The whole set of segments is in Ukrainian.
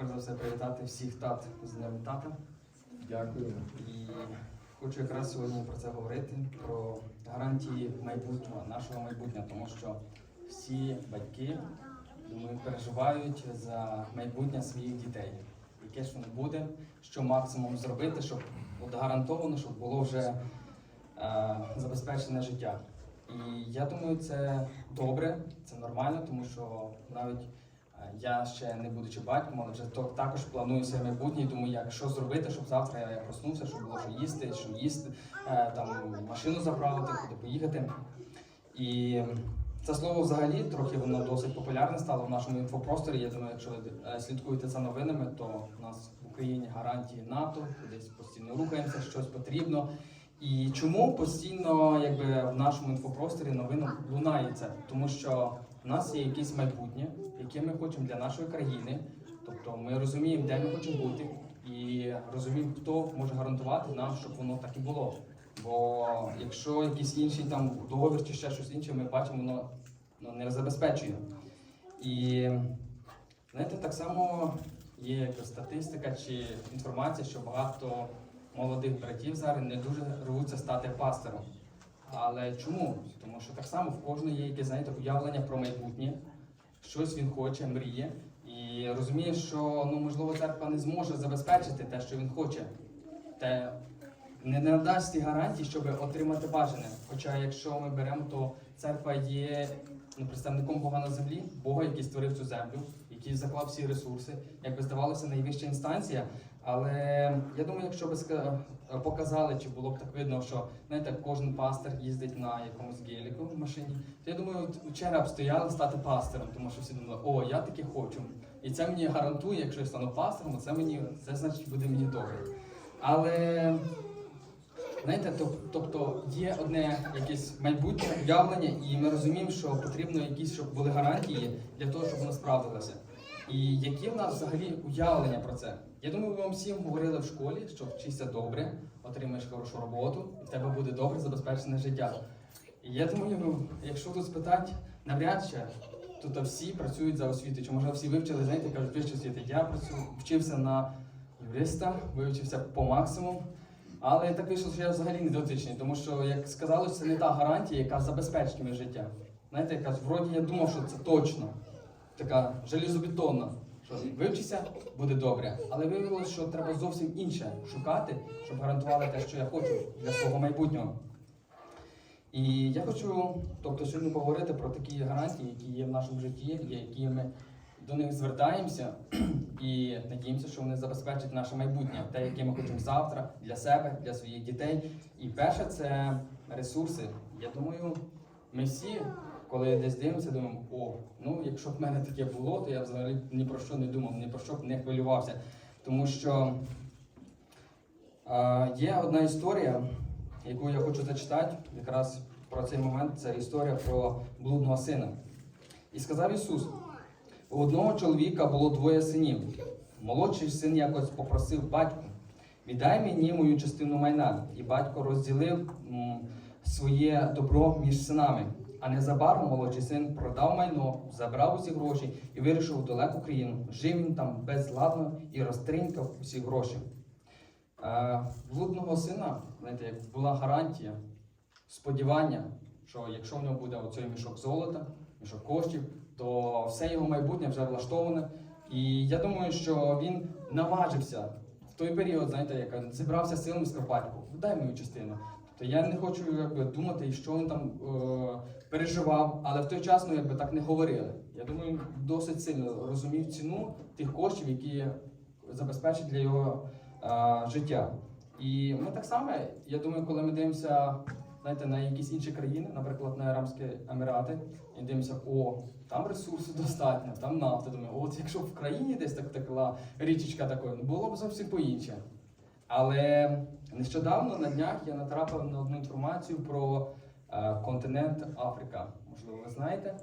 перш за все привітати всіх тат з Днем тата. Дякую. І хочу якраз сьогодні про це говорити, про гарантії майбутнього, нашого майбутнього, тому що всі батьки, думаю, переживають за майбутнє своїх дітей. Яке ж воно буде, що максимум зробити, щоб от гарантовано, щоб було вже е, забезпечене життя. І я думаю, це добре, це нормально, тому що навіть я ще не будучи батьком, але вже також планую своє майбутнє думаю, як що зробити, щоб завтра я проснувся, щоб було що їсти, що їсти, е, там машину заправити, куди поїхати. І це слово взагалі трохи воно досить популярне стало в нашому інфопросторі. Я думаю, якщо ви е, слідкуєте за новинами, то у нас в Україні гарантії НАТО, десь постійно рухаємося, щось потрібно. І чому постійно якби, в нашому інфопросторі новинам лунає це? Тому що в нас є якесь майбутнє, яке ми хочемо для нашої країни. Тобто ми розуміємо, де ми хочемо бути, і розуміємо, хто може гарантувати нам, щоб воно так і було. Бо якщо якийсь інший там договір чи ще щось інше, ми бачимо, воно ну, не забезпечує. І знаєте, так само є статистика чи інформація, що багато молодих братів зараз не дуже рвуться стати пастором. Але чому? Тому що так само в кожного є якесь знаєте, уявлення про майбутнє, щось він хоче, мріє, і розуміє, що ну, можливо церква не зможе забезпечити те, що він хоче. Те не надасть ті гарантії, щоб отримати бажане. Хоча, якщо ми беремо, то церква є ну, представником Бога на землі, Бога, який створив цю землю, який заклав всі ресурси, як би здавалося, найвища інстанція. Але я думаю, якщо ска- показали, чи було б так видно, що знаєте, кожен пастор їздить на якомусь геліку в машині, то я думаю, черга б стояла стати пастором, тому що всі думали, о, я таки хочу. І це мені гарантує, якщо я стану пастором, це мені це значить буде мені добре. Але Знаєте, тобто є одне якесь майбутнє уявлення, і ми розуміємо, що потрібно якісь, щоб були гарантії для того, щоб воно справдилося. І які в нас взагалі уявлення про це? Я думаю, вам всім говорили в школі, що вчишся добре, отримаєш хорошу роботу, і в тебе буде добре забезпечене життя. І я думаю, ну, якщо тут спитати, навряд чи тут всі працюють за освітою, чи може всі вивчили, знаєте, кажуть, вищу освіту. Я працюю, вчився на юриста, вивчився по максимуму. Але так вийшло, що я взагалі не дотичний, тому що, як сказалось, це не та гарантія, яка забезпечить моє життя. Знаєте, якась вроді я думав, що це точно, така желізобетонна, вивчися, буде добре. Але виявилося, що треба зовсім інше шукати, щоб гарантували те, що я хочу для свого майбутнього. І я хочу, тобто, сьогодні поговорити про такі гарантії, які є в нашому житті, які ми до них звертаємося і надіємося, що вони забезпечать наше майбутнє, те, яке ми хочемо завтра для себе, для своїх дітей. І перше це ресурси. Я думаю, ми всі, коли я десь дивимося, думаємо, о, ну якщо б в мене таке було, то я взагалі ні про що не думав, ні про що б не хвилювався. Тому що е, є одна історія, яку я хочу зачитати, якраз про цей момент. Це історія про блудного сина. І сказав Ісус. У одного чоловіка було двоє синів. Молодший син якось попросив батьку, віддай мені мою частину майна. І батько розділив м, своє добро між синами. А незабаром молодший син продав майно, забрав усі гроші і вирішив у далеку країну. Жив він там безладно і розтринькав усі гроші. Е, блудного сина, знаєте, як була гарантія, сподівання, що якщо в нього буде оцей мішок золота, мішок коштів, то все його майбутнє вже влаштоване. І я думаю, що він наважився в той період, знаєте, як зібрався силами з батьку, дай мою частину. Тобто я не хочу якби, думати, що він там е, переживав, але в той час ну, якби, так не говорили. Я думаю, досить сильно розумів ціну тих коштів, які забезпечать для його е, життя. І ми так само, я думаю, коли ми дивимося знаєте, на якісь інші країни, наприклад, на Арамські Емірати, і дивимося, о, там ресурсів достатньо, там нафта. Думаю, от якщо в країні десь так текла річечка такою, ну, було б зовсім по-інше. Але нещодавно на днях я натрапив на одну інформацію про континент Африка. Можливо, ви знаєте.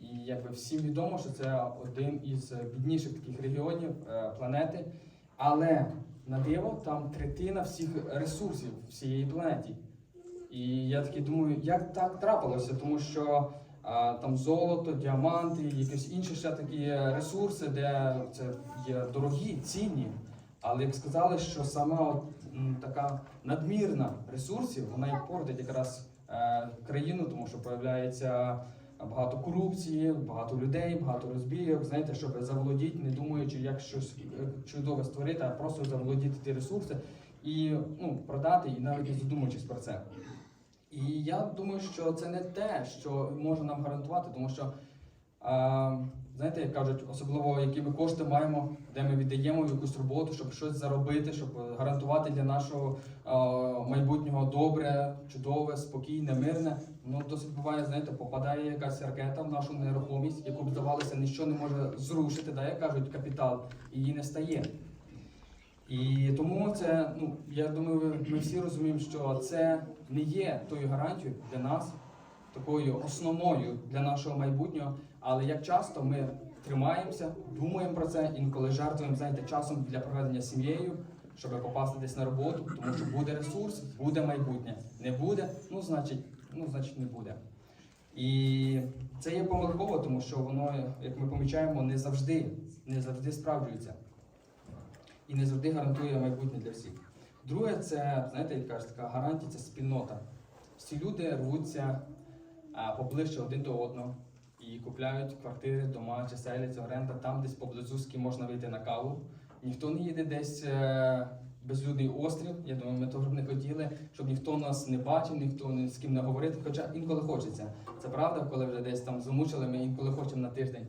І якби всім відомо, що це один із бідніших таких регіонів е, планети. Але на диво там третина всіх ресурсів всієї планеті. І я такий думаю, як так трапилося? Тому що а, там золото, діаманти, якісь інші ще такі ресурси, де це є дорогі, цінні. Але як сказали, що сама от, така надмірна ресурсів, вона і портить якраз е, країну, тому що появляється багато корупції, багато людей, багато розбійок. Знаєте, щоб заволодіти, не думаючи, як щось е, чудове створити, а просто заволодіти ті ресурси і ну, продати, і навіть не задумуючись про це. І я думаю, що це не те, що може нам гарантувати, тому що, а, знаєте, як кажуть, особливо які ми кошти маємо, де ми віддаємо якусь роботу, щоб щось заробити, щоб гарантувати для нашого а, майбутнього добре, чудове, спокійне, мирне. Ну досить буває, знаєте, попадає якась ракета в нашу нерухомість, яку б здавалося, нічого не може зрушити, да, як кажуть, капітал, і її не стає. І тому це, ну я думаю, ми всі розуміємо, що це не є тою гарантією для нас, такою основною для нашого майбутнього. Але як часто ми тримаємося, думаємо про це, інколи жертвуємо знаєте, часом для проведення сім'єю, щоб попасти десь на роботу, тому що буде ресурс, буде майбутнє. Не буде, ну значить, ну значить не буде. І це є помилково, тому що воно, як ми помічаємо, не завжди, не завжди справджується і не завжди гарантує майбутнє для всіх. Друге, це, знаєте, як кажуть, така гарантія це спільнота. Всі люди рвуться поближче один до одного і купляють квартири, дома чи селяться оренда там, десь поблизу, з ким можна вийти на каву. Ніхто не їде десь е, безлюдний острів. Я думаю, ми того б не хотіли, щоб ніхто нас не бачив, ніхто ні з ким не говорити. Хоча інколи хочеться. Це правда, коли вже десь там замучили, ми інколи хочемо на тиждень.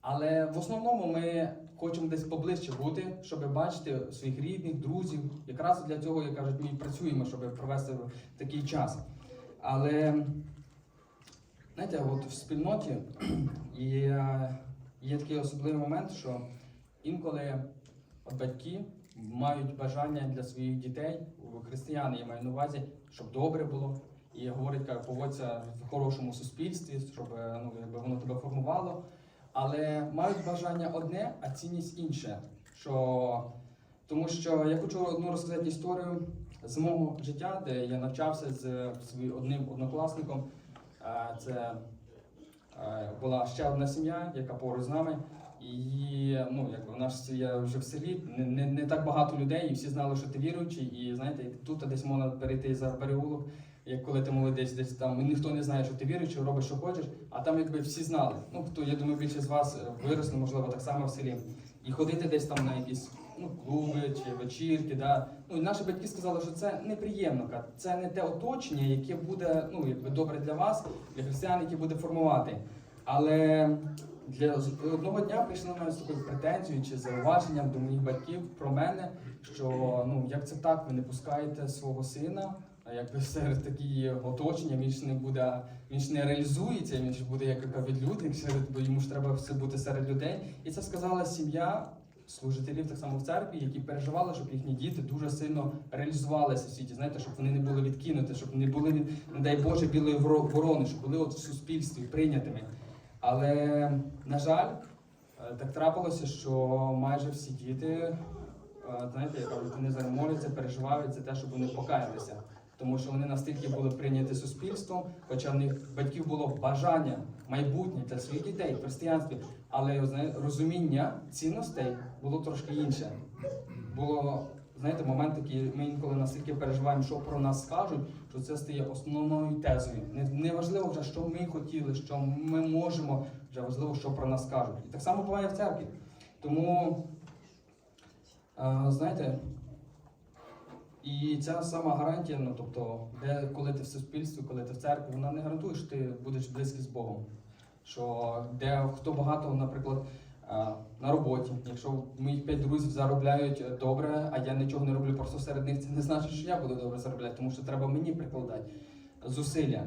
Але в основному ми хочемо десь поближче бути, щоб бачити своїх рідних, друзів. Якраз для цього, як кажуть, ми працюємо, щоб провести такий час. Але знаєте, от в спільноті є, є такий особливий момент, що інколи батьки мають бажання для своїх дітей, християни, я маю на увазі, щоб добре було. І говорить, як поводься в хорошому суспільстві, щоб ну, якби воно тебе формувало. Але мають бажання одне, а цінність інше. Що... Тому що я хочу одну розказати історію з мого життя, де я навчався з своїм одним однокласником. Це була ще одна сім'я, яка поруч з нами. І ну, якби в нас я вже в селі, не, не, не так багато людей, і всі знали, що ти віруючий. І знаєте, тут десь можна перейти за переулок, як коли ти молодець, десь там ніхто не знає, що ти віруючий, робиш, що хочеш, а там якби всі знали. Ну, хто, я думаю, більшість з вас е, виросли, можливо, так само в селі. І ходити десь там на якісь ну, клуби чи вечірки. Да. Ну, наші батьки сказали, що це неприємно, це не те оточення, яке буде ну, якби добре для вас, для християн, яке буде формувати. Але для одного дня прийшли на мене з такою претензією чи зауваженням до моїх батьків про мене, що ну як це так, ви не пускаєте свого сина. А якби серед такі оточення він ж не буде, він ж не реалізується, він ж буде як відлюдник серед, бо йому ж треба все бути серед людей. І це сказала сім'я служителів так само в церкві, які переживали, щоб їхні діти дуже сильно реалізувалися в світі. Знаєте, щоб вони не були відкинуті, щоб не були, не дай Боже, білої воро- ворони, щоб були от в суспільстві прийнятими. Але, на жаль, е, так трапилося, що майже всі діти, е, знаєте, як кажуть, вони зараз моляться, переживають за те, щоб вони покаялися. Тому що вони настільки були прийняті суспільством, хоча в них батьків було бажання майбутнє для своїх дітей в християнстві, але розуміння цінностей було трошки інше. Було, знаєте, момент такий, ми інколи настільки переживаємо, що про нас скажуть, що це стає основною тезою. Не, не вже, що ми хотіли, що ми можемо, вже важливо, що про нас скажуть. І так само буває в церкві. Тому, е, знаєте, і ця сама гарантія, ну тобто, де коли ти в суспільстві, коли ти в церкві, вона не гарантує, що ти будеш близький з Богом. Що де хто багато, наприклад, е, на роботі, якщо моїх п'ять друзів заробляють добре, а я нічого не роблю просто серед них, це не значить, що я буду добре заробляти, тому що треба мені прикладати зусилля.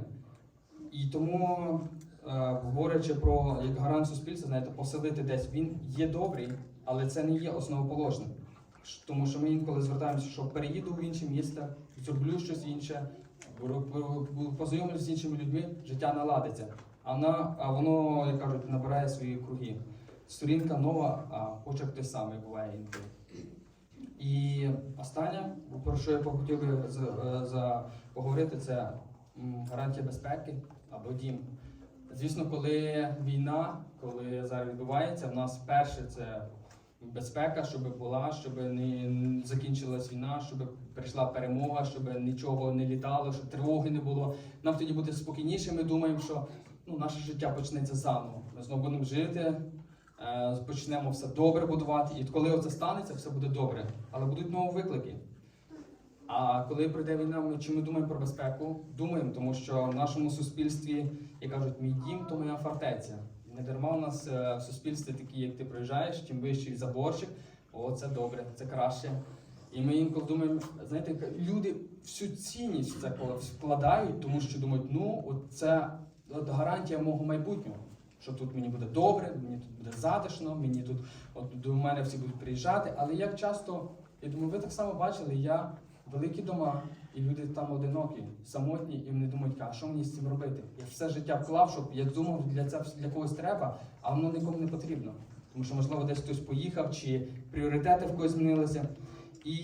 І тому, е, говорячи про як гарант суспільства, знаєте, поселити десь він є добрий, але це не є основоположним. Тому що ми інколи звертаємося, що переїду в інше місце, зроблю щось інше, познайомлюсь з іншими людьми, життя наладиться. А, на, а воно, як кажуть, набирає свої круги. Сторінка нова, а почерк той самий буває інколи. І останнє, про що я хотів би з- е, за, поговорити, це гарантія безпеки або дім. Звісно, коли війна, коли зараз відбувається, в нас перше це безпека, щоб була, щоб не закінчилась війна, щоб прийшла перемога, щоб нічого не літало, щоб тривоги не було. Нам тоді буде спокійніше. Ми думаємо, що ну, наше життя почнеться заново. Ми знову будемо жити, е, почнемо все добре будувати. І коли це станеться, все буде добре. Але будуть нові виклики. А коли прийде війна, ми чи ми думаємо про безпеку? Думаємо, тому що в нашому суспільстві, як кажуть, мій дім то моя фортеця. Не дарма у нас е, в суспільстві такі, як ти приїжджаєш, чим вищий заборчик, о, це добре, це краще. І ми інколи думаємо, знаєте, люди всю цінність це вкладають, тому що думають, ну, от це от гарантія мого майбутнього. Що тут мені буде добре, мені тут буде затишно, мені тут от до мене всі будуть приїжджати. Але як часто, я думаю, ви так само бачили, я великі дома, і люди там одинокі, самотні, і вони думають, а що мені з цим робити? Я все життя вклав, щоб я думав, для це для когось треба, а воно нікому не потрібно. Тому що, можливо, десь хтось поїхав, чи пріоритети в когось змінилися. І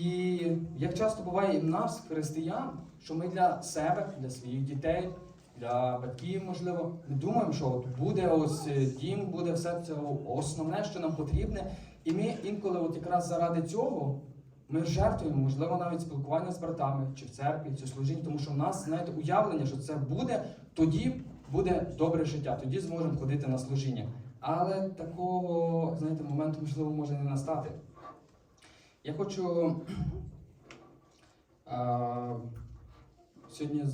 як часто буває і в нас, християн, що ми для себе, для своїх дітей, для батьків, можливо, ми думаємо, що от буде ось е, дім, буде все це основне, що нам потрібне. І ми інколи, от якраз заради цього, ми жертвуємо, можливо, навіть спілкування з братами чи в церкві, чи служіння, тому що в нас, знаєте, уявлення, що це буде, тоді буде добре життя, тоді зможемо ходити на служіння. Але такого, знаєте, моменту, можливо, може не настати. Я хочу е, сьогодні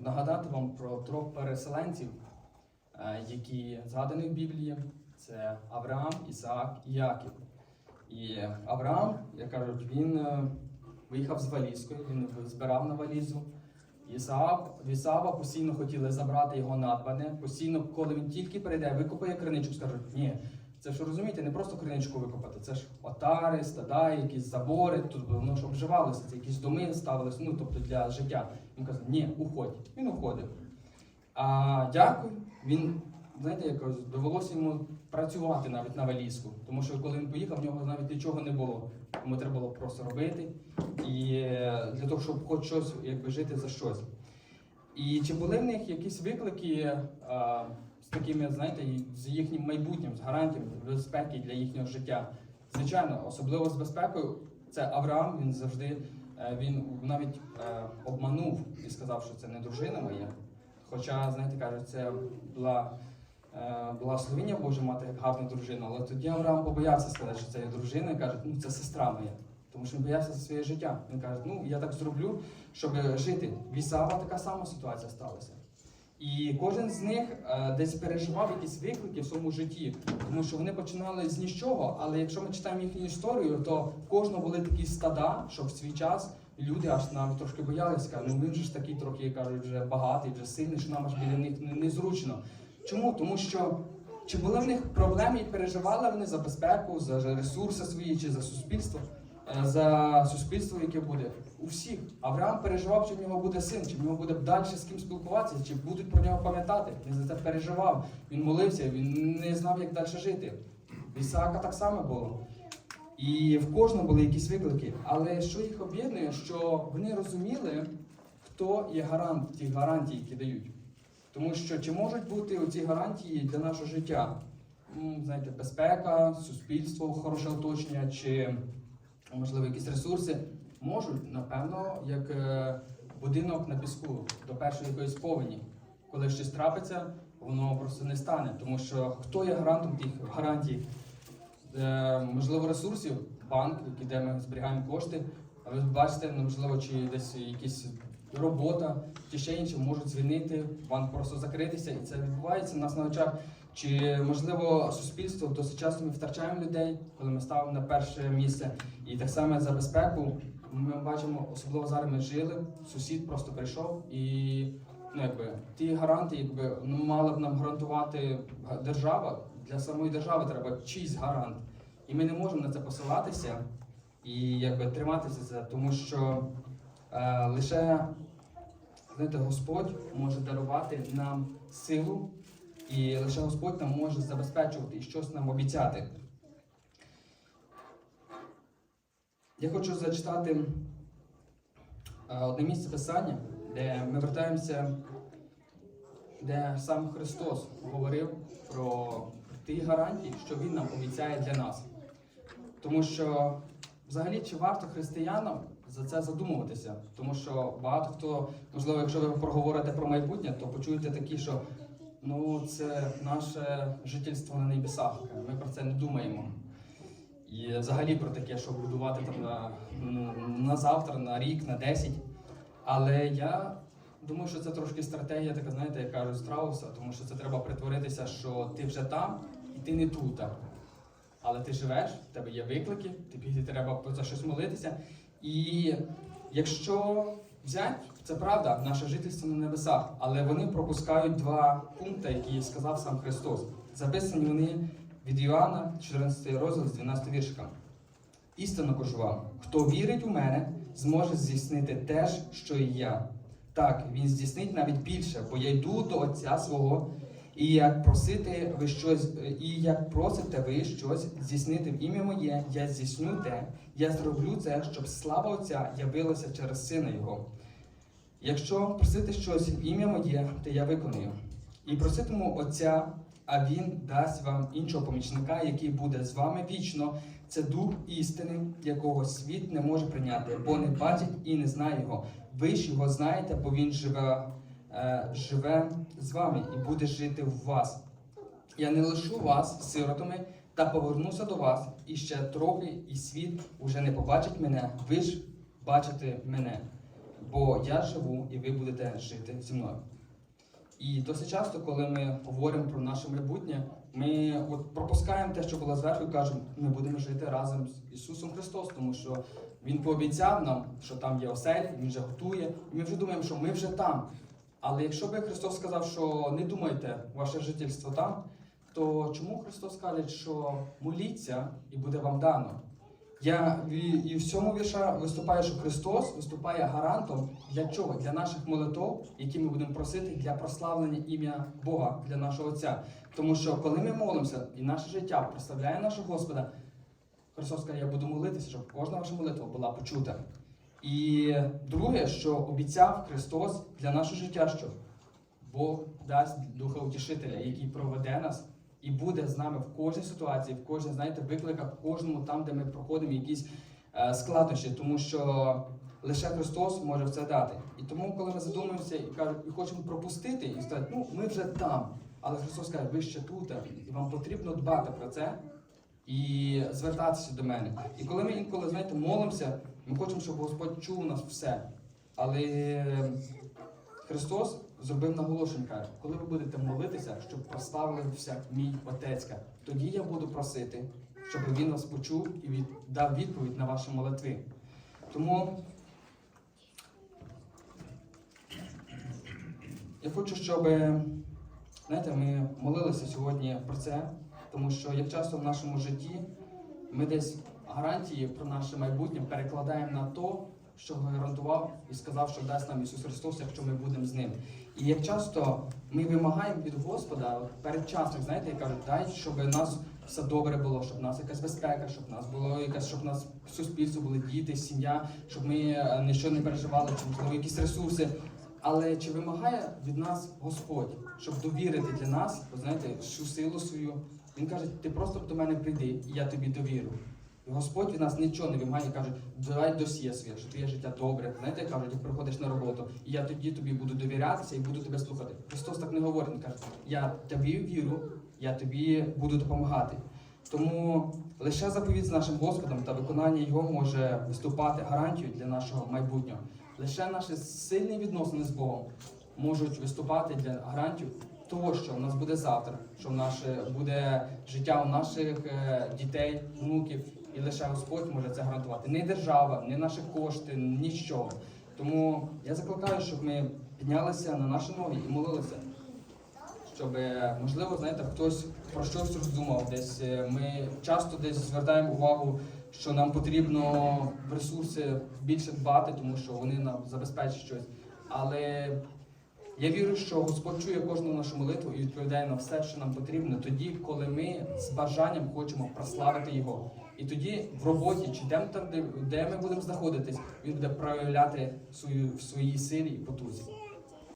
нагадати вам про трьох переселенців, е, які згадані в Біблії. Це Авраам, Ісаак і Яків. І Авраам, як кажуть, він е, виїхав з валізкою, він збирав на валізу. Ісаак, в постійно хотіли забрати його надбане. Постійно, коли він тільки прийде, викопає криничку, скажуть, ні, це ж розумієте, не просто криничку викопати, це ж отари, стада, якісь забори, тут воно ж обживалося, це якісь доми ставилися, ну тобто для життя. Він каже, ні, уходь. Він уходив. А дякую, він, знаєте, якось довелося йому працювати навіть на валізку, тому що коли він поїхав, в нього навіть нічого не було. Йому треба було просто робити. І е, для того, щоб хоч щось якби жити за щось. І чи були в них якісь виклики а, з такими, знаєте, з їхнім майбутнім, з гарантіями безпеки для їхнього життя? Звичайно, особливо з безпекою, це Авраам, він завжди е, він навіть е, обманув і сказав, що це не дружина моя. Хоча, знаєте, кажуть, це була е, благословіння Боже мати як гарну дружину, але тоді Авраам побоявся сказати, що це є дружина, і каже, ну це сестра моя. Тому що він боявся за своє життя. Він каже, ну я так зроблю, щоб жити. В Ісава така сама ситуація сталася. І кожен з них е, десь переживав якісь виклики в своєму житті, тому що вони починали з нічого, але якщо ми читаємо їхню історію, то в кожного були такі стада, що в свій час люди аж навіть трошки боялися, ну він же ж такий трохи кажуть, вже багатий, вже сильний, що нам аж біля них не- незручно. Чому? Тому що чи були в них проблеми і переживали вони за безпеку, за ресурси свої чи за суспільство? Е, За суспільство, яке буде у всіх. Авраам переживав, чи в нього буде син, чи в нього буде далі з ким спілкуватися, чи будуть про нього пам'ятати. Він за це переживав. Він молився, він не знав, як далі жити. В Ісаака так само було. І в кожного були якісь виклики. Але що їх об'єднує, що вони розуміли, хто є гарант тих гарантій, які дають. Тому що чи можуть бути ці гарантії для нашого життя? Знаєте, безпека, суспільство, хороше оточення, чи можливо якісь ресурси можуть, напевно, як е, будинок на піску до першої якоїсь повені. Коли щось трапиться, воно просто не стане. Тому що хто є гарантом тих гарантій? Е, можливо, ресурсів, банк, де ми зберігаємо кошти. А ви бачите, можливо, чи десь якісь робота, чи ще інше можуть звільнити, банк просто закритися, і це відбувається у нас на очах. Чи можливо суспільство досить часто ми втрачаємо людей, коли ми ставимо на перше місце. І так само за безпеку ми бачимо, особливо зараз ми жили, сусід просто прийшов і ну, якби, ті гаранти, якби ну, мала б нам гарантувати держава. Для самої держави треба чийсь гарант. І ми не можемо на це посилатися і якби триматися за це, тому що лише знаєте, Господь може дарувати нам силу, і лише Господь нам може забезпечувати і щось нам обіцяти. Я хочу зачитати е, одне місце писання, де ми вертаємося де сам Христос говорив про ті гарантії, що Він нам обіцяє для нас. Тому що взагалі чи варто християнам за це задумуватися? Тому що багато хто, можливо, якщо ви проговорите про майбутнє, то почуєте такі, що ну це наше жительство на небесах. Ми про це не думаємо. І взагалі про таке, що будувати там на, на завтра, на рік, на 10. Але я думаю, що це трошки стратегія, така, знаєте, як кажуть, страуса, тому що це треба притворитися, що ти вже там і ти не тут. Але ти живеш, в тебе є виклики, тобі треба за щось молитися. І якщо взяти, це правда, наше жительство на небесах, але вони пропускають два пункти, які сказав сам Христос. Записані вони від Іоанна, 14 розділ з 12 віршика. Істинно кажу вам, хто вірить у мене, зможе здійснити те ж, що і я. Так, він здійснить навіть більше, бо я йду до Отця свого, і як просити ви щось, і як просите ви щось здійснити в ім'я моє, я здійсню те, я зроблю це, щоб слава Отця явилася через Сина Його. Якщо просити щось в ім'я моє, то я виконую. І проситиму Отця, а Він дасть вам іншого помічника, який буде з вами вічно. Це дух істини, якого світ не може прийняти, бо не бачить і не знає його. Ви ж його знаєте, бо він живе, е, живе з вами і буде жити в вас. Я не лишу вас сиротами та повернуся до вас, і ще трохи, і світ уже не побачить мене, ви ж бачите мене, бо я живу, і ви будете жити зі мною. І досить часто, коли ми говоримо про наше майбутнє, ми от пропускаємо те, що було зверху, і кажемо, ми будемо жити разом з Ісусом Христос, тому що Він пообіцяв нам, що там є оселі, Він вже готує, і ми вже думаємо, що ми вже там. Але якщо би Христос сказав, що не думайте ваше жительство там, то чому Христос каже, що моліться і буде вам дано? Я і, в цьому вірша виступає, що Христос виступає гарантом для чого? Для наших молитов, які ми будемо просити для прославлення ім'я Бога, для нашого Отця. Тому що коли ми молимося і наше життя прославляє нашого Господа, Христос каже, я буду молитися, щоб кожна ваша молитва була почута. І друге, що обіцяв Христос для нашого життя, що Бог дасть Духа Утішителя, який проведе нас і буде з нами в кожній ситуації, в кожній, знаєте, викликах, в кожному там, де ми проходимо якісь е, складнощі, тому що лише Христос може це дати. І тому, коли ми задумуємося і кажемо, і хочемо пропустити, і сказати, ну ми вже там. Але Христос каже, ви ще тут, і вам потрібно дбати про це і звертатися до мене. І коли ми інколи, знаєте, молимося, ми хочемо, щоб Господь чув нас все. Але Христос зробив наголошення, каже, коли ви будете молитися, щоб прославився мій Отець, каже, тоді я буду просити, щоб він вас почув і від, дав відповідь на ваші молитви. Тому я хочу, щоб знаєте, ми молилися сьогодні про це, тому що як часто в нашому житті ми десь гарантії про наше майбутнє перекладаємо на то, що гарантував і сказав, що дасть нам Ісус Христос, якщо ми будемо з ним. І як часто ми вимагаємо від Господа от передчасно, знаєте, і кажуть, дай, щоб у нас все добре було, щоб у нас якась безпека, щоб у нас було якась, щоб у нас суспільство були діти, сім'я, щоб ми е, нічого не переживали, чи можливо якісь ресурси. Але чи вимагає від нас Господь, щоб довірити для нас, знаєте, всю силу свою? Він каже, ти просто до мене прийди, і я тобі довірю. Господь від нас нічого не вимагає, каже, давай досьє своє, що твоє життя добре. Знаєте, кажуть, як приходиш на роботу, і я тоді тобі буду довірятися і буду тебе слухати. Христос так не говорить, Він каже, я тобі віру, я тобі буду допомагати. Тому лише заповідь з нашим Господом та виконання його може виступати гарантією для нашого майбутнього. Лише наші сильні відносини з Богом можуть виступати для гарантію того, що в нас буде завтра, що в наше буде життя у наших е, дітей, внуків, і лише Господь може це гарантувати. Не держава, не наші кошти, нічого. Тому я закликаю, щоб ми піднялися на наші ноги і молилися. Щоб, е, можливо, знаєте, хтось про щось роздумав. Десь е, ми часто десь звертаємо увагу, що нам потрібно в ресурси більше дбати, тому що вони нам забезпечать щось. Але я вірю, що Господь чує кожну нашу молитву і відповідає на все, що нам потрібно, тоді, коли ми з бажанням хочемо прославити Його. І тоді в роботі чи де, де, ми будемо знаходитись, він буде проявляти свою в своїй силі і потузі.